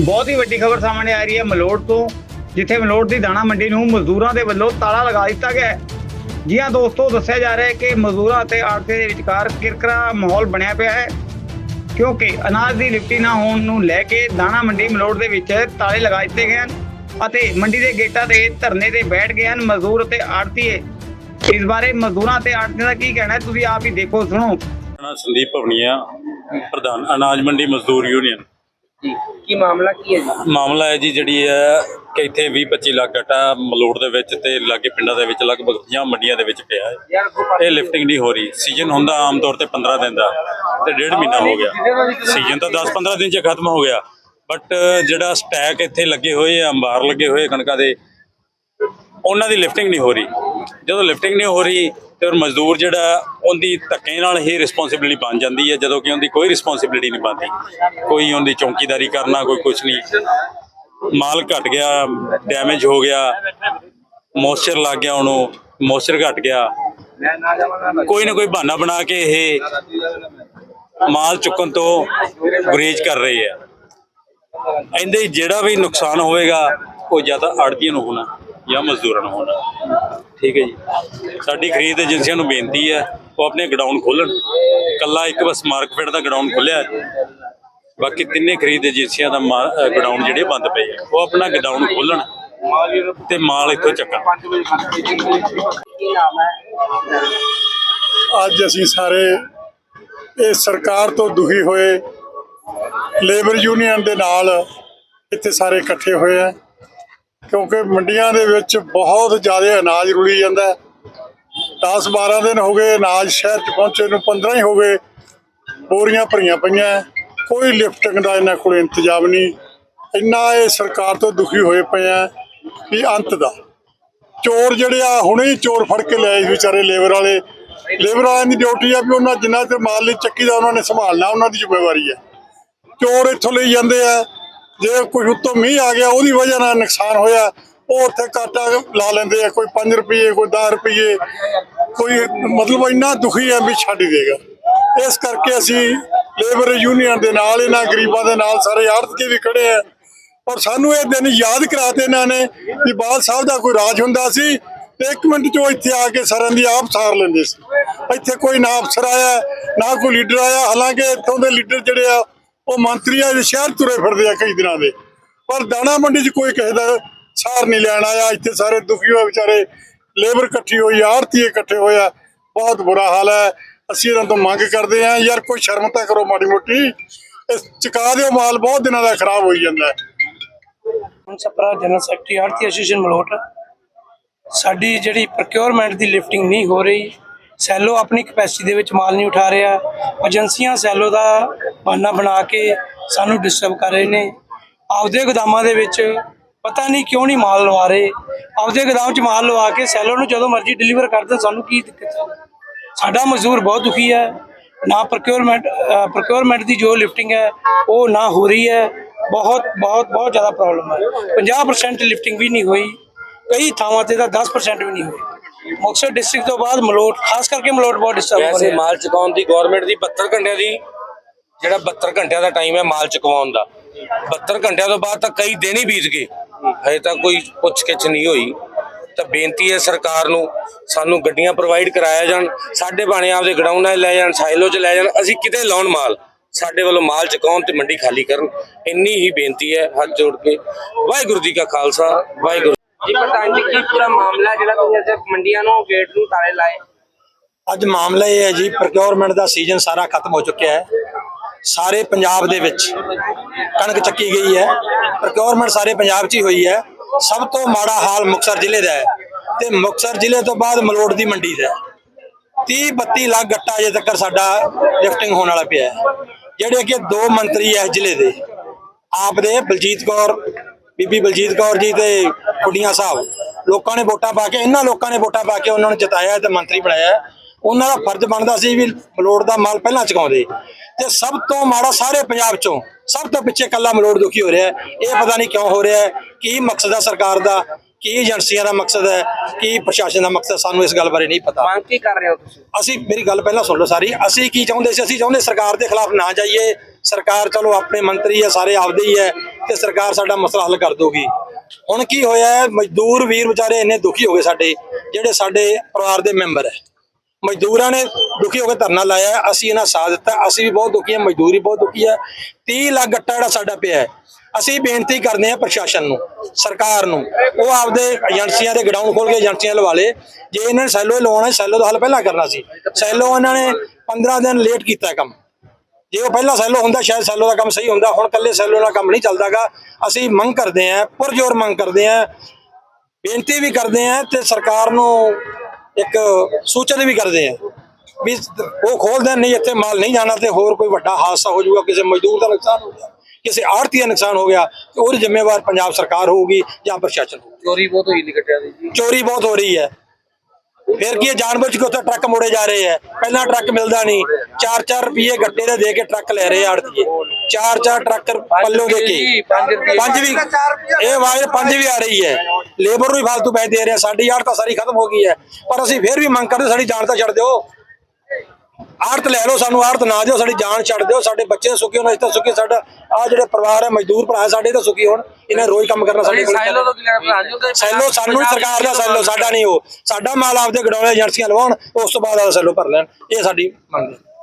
ਬਹੁਤ ਹੀ ਵੱਡੀ ਖਬਰ ਸਾਹਮਣੇ ਆ ਰਹੀ ਹੈ ਮਲੋਟ ਤੋਂ, ਜਿੱਥੇ ਮਲੋਟ ਦੀ ਦਾਣਾ ਮੰਡੀ ਨੂੰ ਮਜ਼ਦੂਰਾਂ ਦੇ ਵੱਲੋਂ ਤਾਲਾ ਲਗਾ ਦਿੱਤਾ ਗਿਆ ਹੈ। ਜੀ ਹਾਂ ਦੋਸਤੋ, ਦੱਸਿਆ ਜਾ ਰਿਹਾ ਹੈ ਕਿ ਮਜ਼ਦੂਰਾਂ ਅਤੇ ਆੜ੍ਹਤੀਆਂ ਦੇ ਵਿਚਕਾਰ ਕਿਰਕਰਾ ਮਾਹੌਲ ਬਣਿਆ ਪਿਆ ਹੈ, ਕਿਉਂਕਿ ਅਨਾਜ ਦੀ ਲਿਫਟੀ ਨਾ ਹੋਣ ਨੂੰ ਲੈ ਕੇ ਦਾਣਾ ਮੰਡੀ ਮਲੋਟ ਦੇ ਵਿੱਚ ਤਾਲੇ ਲਗਾ ਦਿੱਤੇ ਗਏ ਹਨ ਅਤੇ ਮੰਡੀ ਦੇ ਗੇਟਾਂ ਤੇ ਧਰਨੇ ਤੇ ਬੈਠ ਗਏ ਹਨ ਮਜ਼ਦੂਰ ਅਤੇ ਆੜਤੀਏ ਇਸ ਬਾਰੇ ਮਜ਼ਦੂਰਾਂ ਅਤੇ ਆੜਤੀਆਂ ਦਾ ਕੀ ਕਹਿਣਾ ਹੈ? ਤੁਸੀਂ ਆਪ ਹੀ ਦੇਖੋ, ਸੁਣੋ। ਮੇਰਾ ਸੰਦੀਪ ਭਵਨੀਆ, ਪ੍ਰਧਾਨ ਅਨਾਜ ਮੰਡੀ ਮਜ਼ਦੂਰ ਯੂਨੀਅਨ। ਜੀ ਕੀ ਮਾਮਲਾ ਕੀ ਹੈ ਜੀ? ਮਾਮਲਾ ਹੈ ਜੀ ਜਿਹੜੀ ਹੈ ਕਿ ਇੱਥੇ 20 25 ਲੱਖ ਗੱਟਾ ਮਲੋੜ ਦੇ ਵਿੱਚ ਤੇ ਲਾਗੇ ਪਿੰਡਾਂ ਦੇ ਵਿੱਚ ਲਗਭਗ 50 ਮੰਡੀਆਂ ਦੇ ਵਿੱਚ ਪਿਆ ਹੈ। ਇਹ ਲਿਫਟਿੰਗ ਨਹੀਂ ਹੋ ਰਹੀ। ਸੀਜ਼ਨ ਹੁੰਦਾ ਆਮ ਤੌਰ ਤੇ 15 ਦਿਨ ਦਾ ਤੇ ਡੇਢ ਮਹੀਨਾ ਹੋ ਗਿਆ। ਸੀਜ਼ਨ ਤਾਂ 10 15 ਦਿਨ ਚ ਖਤਮ ਹੋ ਗਿਆ। ਬਟ ਜਿਹੜਾ ਸਟੈਕ ਇੱਥੇ ਲੱਗੇ ਹੋਏ ਆ ਅੰਬਾਰ ਲੱਗੇ ਹੋਏ ਕਣਕਾਂ ਦੇ ਉਹਨਾਂ ਦੀ ਲਿਫਟਿੰਗ ਨਹੀਂ ਹੋ ਰਹੀ। ਜਦੋਂ ਲਿਫਟਿੰਗ ਨਹੀਂ ਹੋ ਰਹੀ ਤੇ ਉਹ ਮਜ਼ਦੂਰ ਜਿਹੜਾ ਉਹਦੀ ਧੱਕੇ ਨਾਲ ਹੀ ਰਿਸਪੌਂਸਿਬਿਲਿਟੀ ਬਣ ਜਾਂਦੀ ਹੈ, ਜਦੋਂ ਕਿ ਉਹਦੀ ਕੋਈ ਰਿਸਪੌਂਸਿਬਿਲਿਟੀ ਨਹੀਂ ਬਣਦੀ। ਕੋਈ ਉਹਦੀ ਚੌਕੀਦਾਰੀ ਕਰਨਾ, ਕੋਈ ਕੁਝ ਨਹੀਂ। ਮਾਲ ਘਟ ਗਿਆ ਡੈਮੇਜ ਹੋ ਗਿਆ ਮੋਇਸਚਰ ਲੱਗ ਗਿਆ ਉਹਨੂੰ ਮੋਇਸਚਰ ਘਟ ਗਿਆ। ਕੋਈ ਨਾ ਕੋਈ ਬਹਾਨਾ ਬਣਾ ਕੇ ਇਹ ਮਾਲ ਚੁੱਕਣ ਤੋਂ ਗੁਰੇਜ਼ ਕਰ ਰਹੇ ਆ ਇਹਦੇ ਜਿਹੜਾ ਵੀ ਨੁਕਸਾਨ ਹੋਵੇਗਾ, ਉਹ ਜਾਂ ਤਾਂ ਆੜਤੀਆਂ ਨੂੰ ਹੋਣਾ ਜਾਂ ਮਜ਼ਦੂਰਾਂ ਨੂੰ ਹੋਣਾ। ਠੀਕ ਹੈ ਜੀ। ਸਾਡੀ ਖਰੀਦ ਏਜੰਸੀਆਂ ਨੂੰ ਬੇਨਤੀ ਹੈ, ਉਹ ਆਪਣੇ ਗਡਾਊਨ ਖੋਲਣ ਕੱਲਾ ਇੱਕ ਬਸ ਮਾਰਕਫੈਟ ਦਾ ਗਡਾਊਨ ਖੋਲਿਆ ਬਾਕੀ ਤਿੰਨੇ ਖਰੀਦ ਏਜੰਸੀਆਂ ਦਾ ਗਡਾਊਨ ਜਿਹੜੇ ਬੰਦ ਪਏ ਆ, ਉਹ ਆਪਣਾ ਗਡਾਊਨ ਖੋਲਣ ਤੇ ਮਾਲ ਇੱਥੋਂ ਚੱਕਣ। ਅੱਜ ਅਸੀਂ ਸਾਰੇ ਇਹ ਸਰਕਾਰ ਤੋਂ ਦੁਖੀ ਹੋਏ ਲੇਬਰ ਯੂਨੀਅਨ ਦੇ ਨਾਲ ਇੱਥੇ ਸਾਰੇ ਇਕੱਠੇ ਹੋਏ ਆ। ਕਿਉਂਕਿ ਮੰਡੀਆਂ ਦੇ ਵਿੱਚ ਬਹੁਤ ਜ਼ਿਆਦਾ ਅਨਾਜ ਰੁਲੀ ਜਾਂਦਾ ਹੈ। 10 12 ਦਿਨ ਹੋ ਗਏ ਅਨਾਜ ਸ਼ਹਿਰ ਚ ਪਹੁੰਚੇ ਨੂੰ 15 ਹੀ ਹੋ ਗਏ। ਬੋਰੀਆਂ ਭਰੀਆਂ ਪਈਆਂ ਕੋਈ ਲਿਫਟਿੰਗ ਦਾ ਇਹਨਾਂ ਕੋਲ ਇੰਤਜ਼ਾਮ ਨਹੀਂ। ਇੰਨਾ ਇਹ ਸਰਕਾਰ ਤੋਂ ਦੁਖੀ ਹੋਏ ਪਏ ਆ ਵੀ ਅੰਤ ਦਾ। ਚੋਰ ਜਿਹੜੇ ਆ, ਹੁਣੇ ਚੋਰ ਫੜ ਕੇ ਲਿਆਏ ਸੀ ਵਿਚਾਰੇ ਲੇਬਰ ਵਾਲੇ। ਲੇਬਰ ਵਾਲਿਆਂ ਦੀ ਡਿਊਟੀ ਆ ਵੀ ਉਹਨਾਂ ਜਿੰਨਾ ਤੇ ਮਾਲ ਲਈ ਚੱਕੀ ਦਾ ਉਹਨਾਂ ਨੇ ਸੰਭਾਲਣਾ, ਉਹਨਾਂ ਦੀ ਜ਼ਿੰਮੇਵਾਰੀ ਹੈ। ਚੋਰ ਇੱਥੋਂ ਲਈ ਜਾਂਦੇ ਆ। ਜੇ ਕੋਈ ਉੱਤੋਂ ਮੀਂਹ ਆ ਗਿਆ, ਉਹਦੀ ਵਜ੍ਹਾ ਨਾਲ ਨੁਕਸਾਨ ਹੋਇਆ, ਉਹ ਉੱਥੇ ਕਾਟਾ ਲਾ ਲੈਂਦੇ ਆ, ਕੋਈ 5 ਰੁਪਏ ਕੋਈ 10 ਰੁਪਏ ਕੋਈ ਮਤਲਬ ਇੰਨਾ ਦੁਖੀ ਆ ਵੀ ਛੱਡ ਦੇਗਾ। ਇਸ ਕਰਕੇ ਅਸੀਂ ਲੇਬਰ ਯੂਨੀਅਨ ਦੇ ਨਾਲ, ਇਹਨਾਂ ਗਰੀਬਾਂ ਦੇ ਨਾਲ ਸਾਰੇ ਆੜਤਕੇ ਵੀ ਖੜੇ ਆ। ਔਰ ਸਾਨੂੰ ਇਹ ਦਿਨ ਯਾਦ ਕਰਾਤੇ ਇਹਨਾਂ ਨੇ ਕਿ ਬਾਦ ਸਾਹਿਬ ਦਾ ਕੋਈ ਰਾਜ ਹੁੰਦਾ ਸੀ ਤੇ ਇੱਕ ਮਿੰਟ ਚੋਂ ਇੱਥੇ ਆ ਕੇ ਸਰਾਂ ਦੀ ਆਪ ਸਾਰ ਲੈਂਦੇ ਸੀ। ਇੱਥੇ ਕੋਈ ਨਾ ਅਫਸਰ ਆਇਆ, ਨਾ ਕੋਈ ਲੀਡਰ ਆਇਆ। ਹਾਲਾਂਕਿ ਇੱਥੋਂ ਦੇ ਲੀਡਰ ਜਿਹੜੇ ਆ ਉਹ ਮੰਤਰੀ ਆ ਸ਼ਹਿਰ ਤੁਰੇ ਫਿਰਦੇ ਆ ਕਈ ਦਿਨਾਂ ਦੇ। ਪਰ ਦਾਣਾ ਮੰਡੀ 'ਚ ਕੋਈ ਕਿਸੇ ਦਾ ਸਾਰ ਨਹੀਂ ਲੈਣ ਆਇਆ। ਇੱਥੇ ਸਾਰੇ ਦੁਖੀ ਹੋਏ ਵਿਚਾਰੇ, ਲੇਬਰ ਇਕੱਠੀ ਹੋਈ ਆੜਤੀ ਇਕੱਠੇ ਹੋਇਆ ਬਹੁਤ ਬੁਰਾ ਹਾਲ ਹੈ। ਅਸੀਂ ਇਹਨਾਂ ਤੋਂ ਮੰਗ ਕਰਦੇ ਆ ਯਾਰ ਕੋਈ ਸ਼ਰਮ ਤਾਂ ਕਰੋ ਮਾੜੀ ਮੋਟੀ। ਇਹ ਚੁਕਾ ਦਿਓ ਮਾਲ, ਬਹੁਤ ਦਿਨਾਂ ਦਾ ਖਰਾਬ ਹੋਈ ਜਾਂਦਾ ਹੁਣ ਸਪਰਾ ਜਨਰਲ ਸੈਕਟਰੀ ਆਰਤੀ ਐਸੋਸੀਏਸ਼ਨ ਮਲੋਟ, ਸਾਡੀ ਜਿਹੜੀ ਪ੍ਰੋਕਿਉਰਮੈਂਟ ਦੀ ਲਿਫਟਿੰਗ ਨਹੀਂ ਹੋ ਰਹੀ ਸੈਲੋ ਆਪਣੀ ਕਪੈਸਿਟੀ ਦੇ ਵਿੱਚ ਮਾਲ ਨਹੀਂ ਉਠਾ ਰਿਹਾ। ਏਜੰਸੀਆਂ ਸੈਲੋ ਦਾ ਬਹਾਨਾ ਬਣਾ ਕੇ ਸਾਨੂੰ ਡਿਸਟਰਬ ਕਰ ਰਹੇ ਨੇ। ਆਪਦੇ ਗੋਦਾਮਾਂ ਦੇ ਵਿੱਚ ਪਤਾ ਨਹੀਂ ਕਿਉਂ ਨਹੀਂ ਮਾਲ ਲਵਾ ਰਹੇ। ਆਪਦੇ ਗੋਦਾਮ 'ਚ ਮਾਲ ਲਵਾ ਕੇ ਸੈਲੋ ਨੂੰ ਜਦੋਂ ਮਰਜ਼ੀ ਡਿਲੀਵਰ ਕਰਦੇ ਸਾਨੂੰ ਕੀ ਦਿੱਕਤ ਹੈ? ਸਾਡਾ ਮਜ਼ਦੂਰ ਬਹੁਤ ਦੁਖੀ ਹੈ। ਨਾ ਪ੍ਰੋਕਿਉਰਮੈਂਟ ਪ੍ਰੋਕਿਉਰਮੈਂਟ ਦੀ ਜੋ ਲਿਫਟਿੰਗ ਹੈ, ਉਹ ਨਾ ਹੋ ਰਹੀ ਹੈ। ਬਹੁਤ ਬਹੁਤ ਬਹੁਤ ਜ਼ਿਆਦਾ ਪ੍ਰੋਬਲਮ ਹੈ। 50% ਲਿਫਟਿੰਗ ਵੀ ਨਹੀਂ ਹੋਈ। ਕਈ ਥਾਵਾਂ ਤੇ ਤਾਂ 10% ਵੀ ਨਹੀਂ ਹੋਈ ਮੁਕਤਸਰ ਡਿਸਟ੍ਰਿਕਟ ਤੋਂ ਬਾਅਦ ਮਲੋਟ ਖਾਸ ਕਰਕੇ ਮਲੋਟ ਬਹੁਤ ਡਿਸਟਰਬ ਹੋ ਵੈਸੇ ਰਿਹਾ। ਮਾਲ ਚੁਕਾਉਣ ਦੀ ਗਵਰਨਮੈਂਟ ਦੀ 72 ਘੰਟਿਆਂ ਦੀ ਜਿਹੜਾ 72 ਘੰਟਿਆਂ ਦਾ ਟਾਈਮ ਹੈ ਮਾਲ ਚੁਕਵਾਉਣ ਦਾ। 72 ਘੰਟਿਆਂ ਤੋਂ ਬਾਅਦ ਤਾਂ ਕਈ ਦਿਨ ਹੀ ਬੀਤ ਗਏ। ਹਜੇ ਤੱਕ ਕੋਈ ਪੁੱਛ ਗਿੱਛ ਨਹੀਂ ਹੋਈ। ਤਾਂ ਬੇਨਤੀ ਹੈ ਸਰਕਾਰ ਨੂੰ ਸਾਨੂੰ ਗੱਡੀਆਂ ਪ੍ਰੋਵਾਈਡ ਕਰਾਇਆ ਜਾਣ ਸਾਡੇ ਬਾਣੇ ਆਪਦੇ ਗਡਾਊਨਾਂ 'ਚ ਲੈ ਜਾਣ ਸਾਈਲੋ 'ਚ ਲੈ ਜਾਣ ਅਸੀਂ ਕਿਤੇ ਲਾਉਣ ਮਾਲ। ਸਾਡੇ ਵੱਲੋਂ ਮਾਲ ਚੁਕਾਉਣ ਤੇ ਮੰਡੀ ਖਾਲੀ ਕਰਨ ਇੰਨੀ ਹੀ ਬੇਨਤੀ ਹੈ ਹੱਥ ਜੋੜ ਕੇ। ਵਾਹਿਗੁਰੂ ਜੀ ਕਾ ਖਾਲਸਾ ਵਾਹਿਗੁਰੂ ਜੀ ਪ੍ਰਧਾਨ ਜੀ ਕੀ ਪੂਰਾ ਮਾਮਲਾ ਜਿਹੜਾ ਤੁਸੀਂ ਅੱਜ ਮੰਡੀਆਂ ਨੂੰ ਗੇਟ ਨੂੰ ਤਾਲੇ ਲਾਏ? ਅੱਜ ਮਾਮਲਾ ਇਹ ਹੈ ਜੀ ਪ੍ਰੋਕਿਉਰਮੈਂਟ ਦਾ ਸੀਜ਼ਨ ਸਾਰਾ ਖਤਮ ਹੋ ਚੁੱਕਿਆ ਹੈ। ਸਾਰੇ ਪੰਜਾਬ ਦੇ ਵਿੱਚ ਕਣਕ ਚੱਕੀ ਗਈ ਹੈ। ਪ੍ਰੋਕਿਉਰਮੈਂਟ ਸਾਰੇ ਪੰਜਾਬ 'ਚ ਹੀ ਹੋਈ ਹੈ। ਸਭ ਤੋਂ ਮਾੜਾ ਹਾਲ ਮੁਕਤਸਰ ਜ਼ਿਲ੍ਹੇ ਦਾ ਹੈ ਤੇ ਮੁਕਤਸਰ ਜ਼ਿਲ੍ਹੇ ਤੋਂ ਬਾਅਦ ਮਲੋਟ ਦੀ ਮੰਡੀ ਦਾ ਹੈ। 30 32 ਲੱਖ ਗੱਟਾ ਅਜੇ ਤੱਕ ਸਾਡਾ ਲਿਫਟਿੰਗ ਹੋਣ ਵਾਲਾ ਪਿਆ ਜਿਹੜੇ ਕਿ ਦੋ ਮੰਤਰੀ ਹੈ ਜ਼ਿਲ੍ਹੇ ਦੇ, ਆਪ ਦੇ ਬਲਜੀਤ ਕੌਰ ਬੀਬੀ ਬਲਜੀਤ ਕੌਰ ਜੀ ਤੇ ਕੁੜੀਆਂ ਸਾਹਿਬ। ਲੋਕਾਂ ਨੇ ਵੋਟਾਂ ਪਾ ਕੇ, ਇਹਨਾਂ ਲੋਕਾਂ ਨੇ ਵੋਟਾਂ ਪਾ ਕੇ ਉਹਨਾਂ ਨੂੰ ਜਿਤਾਇਆ ਤੇ ਮੰਤਰੀ ਬਣਾਇਆ। ਉਹਨਾਂ ਦਾ ਫਰਜ਼ ਬਣਦਾ ਸੀ ਵੀ ਮਲੋੜ ਦਾ ਮਾਲ ਪਹਿਲਾਂ ਚੁਕਾਉਂਦੇ। ਤੇ ਸਭ ਤੋਂ ਮਾੜਾ ਸਾਰੇ ਪੰਜਾਬ ਚੋਂ, ਸਭ ਤੋਂ ਪਿੱਛੇ ਕੱਲਾ ਮਲੋੜ ਦੁਖੀ ਹੋ ਰਿਹਾ ਇਹ ਪਤਾ ਨਹੀਂ ਕਿਉਂ ਹੋ ਰਿਹਾ ਕੀ ਮਕਸਦ ਹੈ ਸਰਕਾਰ ਦਾ ਕੀ ਏਜੰਸੀਆਂ ਦਾ ਮਕਸਦ ਹੈ? ਕੀ ਪ੍ਰਸ਼ਾਸਨ ਦਾ ਮਕਸਦ? ਸਾਨੂੰ ਇਸ ਗੱਲ ਬਾਰੇ ਨਹੀਂ ਪਤਾ। ਮੰਗ ਕੀ ਕਰ ਰਹੇ ਹੋ ਤੁਸੀਂ? ਅਸੀਂ ਮੇਰੀ ਗੱਲ ਪਹਿਲਾਂ ਸੁਣ ਲਓ ਸਾਰੀ। ਅਸੀਂ ਕੀ ਚਾਹੁੰਦੇ ਸੀ? ਅਸੀਂ ਚਾਹੁੰਦੇ ਸਰਕਾਰ ਦੇ ਖਿਲਾਫ ਨਾ ਜਾਈਏ। ਸਰਕਾਰ ਚਲੋ ਆਪਣੇ ਮੰਤਰੀ ਆ ਸਾਰੇ ਆਪਦੇ ਹੀ ਹੈ ਤੇ ਸਰਕਾਰ ਸਾਡਾ ਮਸਲਾ ਹੱਲ ਕਰ ਦੋਗੀ ਹੁਣ ਕੀ ਹੋਇਆ ਹੈ? ਮਜ਼ਦੂਰ ਵੀਰ ਵਿਚਾਰੇ ਇੰਨੇ ਦੁਖੀ ਹੋ ਗਏ ਸਾਡੇ ਜਿਹੜੇ ਸਾਡੇ ਪਰਿਵਾਰ ਦੇ ਮੈਂਬਰ ਹੈ। ਮਜ਼ਦੂਰਾਂ ਨੇ ਦੁਖੀ ਹੋ ਕੇ ਧਰਨਾ ਲਾਇਆ ਹੈ, ਅਸੀਂ ਇਹਨਾਂ ਸਾਥ ਦਿੱਤਾ। ਅਸੀਂ ਵੀ ਬਹੁਤ ਦੁਖੀ ਹਾਂ। ਮਜ਼ਦੂਰੀ ਬਹੁਤ ਦੁਖੀ ਹੈ। 30 ਲੱਖ ਗੱਟਾ ਜਿਹੜਾ ਸਾਡਾ ਪਿਆ ਹੈ। ਅਸੀਂ ਬੇਨਤੀ ਕਰਦੇ ਹਾਂ ਪ੍ਰਸ਼ਾਸਨ ਨੂੰ, ਸਰਕਾਰ ਨੂੰ, ਉਹ ਆਪਦੇ ਏਜੰਸੀਆਂ ਦੇ ਗਡਾਊਨ ਖੋਲ ਕੇ ਏਜੰਸੀਆਂ ਲਵਾ ਲੇ। ਜੇ ਇਹਨਾਂ ਨੇ ਸੈਲੋ ਲਵਾਉਣਾ ਸੈਲੋ ਦਾ ਹੱਲ ਪਹਿਲਾਂ ਕਰਨਾ ਸੀ। ਸੈਲੋ ਇਹਨਾਂ ਨੇ 15 ਦਿਨ ਲੇਟ ਕੀਤਾ ਕੰਮ। ਜੇ ਉਹ ਪਹਿਲਾਂ ਸੈਲੋ ਹੁੰਦਾ, ਸ਼ਾਇਦ ਸੈਲੋ ਦਾ ਕੰਮ ਸਹੀ ਹੁੰਦਾ। ਹੁਣ ਕੱਲੇ ਸੈਲੋ ਨਾਲ ਕੰਮ ਨਹੀਂ ਚੱਲਦਾਗਾ। ਅਸੀਂ ਮੰਗ ਕਰਦੇ ਹਾਂ, ਪੁਰਜੋਰ ਮੰਗ ਕਰਦੇ ਹਾਂ। ਬੇਨਤੀ ਵੀ ਕਰਦੇ ਹਾਂ ਤੇ ਸਰਕਾਰ ਨੂੰ ਇੱਕ ਸੂਚਿਤ ਵੀ ਕਰਦੇ ਹਾਂ ਵੀ ਉਹ ਖੋਲ ਦੇਣ ਨਹੀਂ ਇੱਥੇ ਮਾਲ ਨਹੀਂ ਜਾਣਾ ਤੇ ਹੋਰ ਕੋਈ ਵੱਡਾ ਹਾਦਸਾ ਹੋ ਜਾਊਗਾ, ਕਿਸੇ ਮਜ਼ਦੂਰ ਦਾ ਨੁਕਸਾਨ ਹੋ ਗਿਆ ਕਿਸੇ ਆੜਤੀ ਦਾ ਨੁਕਸਾਨ ਹੋ ਗਿਆ ਤੇ ਉਹਦੀ ਜ਼ਿੰਮੇਵਾਰ ਪੰਜਾਬ ਸਰਕਾਰ ਹੋਊਗੀ ਜਾਂ ਪ੍ਰਸ਼ਾਸਨ ਹੋਊਗਾ ਚੋਰੀ ਬਹੁਤ ਹੋਈ ਨਿਕਟਿਆ ਦੀ ਜੀ। ਚੋਰੀ ਬਹੁਤ ਹੋ ਰਹੀ ਹੈ। ਫਿਰ ਕੀ ਹੈ, ਜਾਣਬੁੱਝ ਕੇ ਉੱਥੇ ਟਰੱਕ ਮੋੜੇ ਜਾ ਰਹੇ ਹੈ। ਪਹਿਲਾਂ ਟਰੱਕ ਮਿਲਦਾ ਨਹੀਂ। 4-4 ਰੁਪਏ ਗੱਟੇ ਦੇ ਦੇ ਕੇ ਟਰੱਕ ਲੈ ਰਹੇ ਆੜਤੀਏ 4-4 ਟਰੱਕ ਪੱਲੋਂ ਦੇ ਕੇ। ਪੰਜ ਰੁਪਏ ਪੰਜ ਵੀ ਇਹ ਵਾਇਰ ਪੰਜ ਵੀ ਆ ਰਹੀ ਹੈ। ਲੇਬਰ ਨੂੰ ਵੀ ਫालतू ਪੈਸੇ ਦੇ ਰਹੇ ਸਾਡੀ ਆੜਤ ਤਾਂ ਸਾਰੀ ਖਤਮ ਹੋ ਗਈ ਹੈ। ਪਰ ਅਸੀਂ ਫਿਰ ਵੀ ਮੰਗ ਕਰਦੇ ਸਾਡੀ ਜਾਨ ਤਾਂ ਛੱਡ ਦਿਓ। ਆੜਤ ਲੈ ਲਓ ਸਾਨੂੰ ਆੜਤ ਨਾ ਦਿਓ ਸਾਡੀ ਜਾਨ ਛੱਡ ਦਿਓ ਸਾਡੇ ਬੱਚੇ ਸੁਖੀ ਹੋਣ ਅਸੀਂ ਤਾਂ ਸੁਖੀ ਸਾਡਾ ਆ ਜਿਹੜੇ ਪਰਿਵਾਰ ਹੈ ਮਜ਼ਦੂਰ ਭਰਾ ਸਾਡੇ ਤਾਂ ਸੁਖੀ ਹੋਣ ਇਹਨਾਂ ਰੋਜ਼ ਕੰਮ ਕਰਨਾ ਸਾਡੇ ਕੋਲ। ਸਾਈਲੋ ਤੋਂ ਸੈਲੋ ਸਾਨੂੰ ਹੀ ਸਰਕਾਰ ਦਾ ਸੈਲੋ ਸਾਡਾ ਨਹੀਂ ਉਹ। ਸਾਡਾ ਮਾਲ ਆਪਦੇ ਗਡਾਉਣੇ ਏਜੰਸੀਆਂ ਲਵਾਉਣ ਉਸ ਤੋਂ ਬਾਅਦ ਆ ਸੈਲੋ ਭਰ ਲੈਣ। ਇਹ ਸਾਡੀ ਮੰਗ ਹੈ।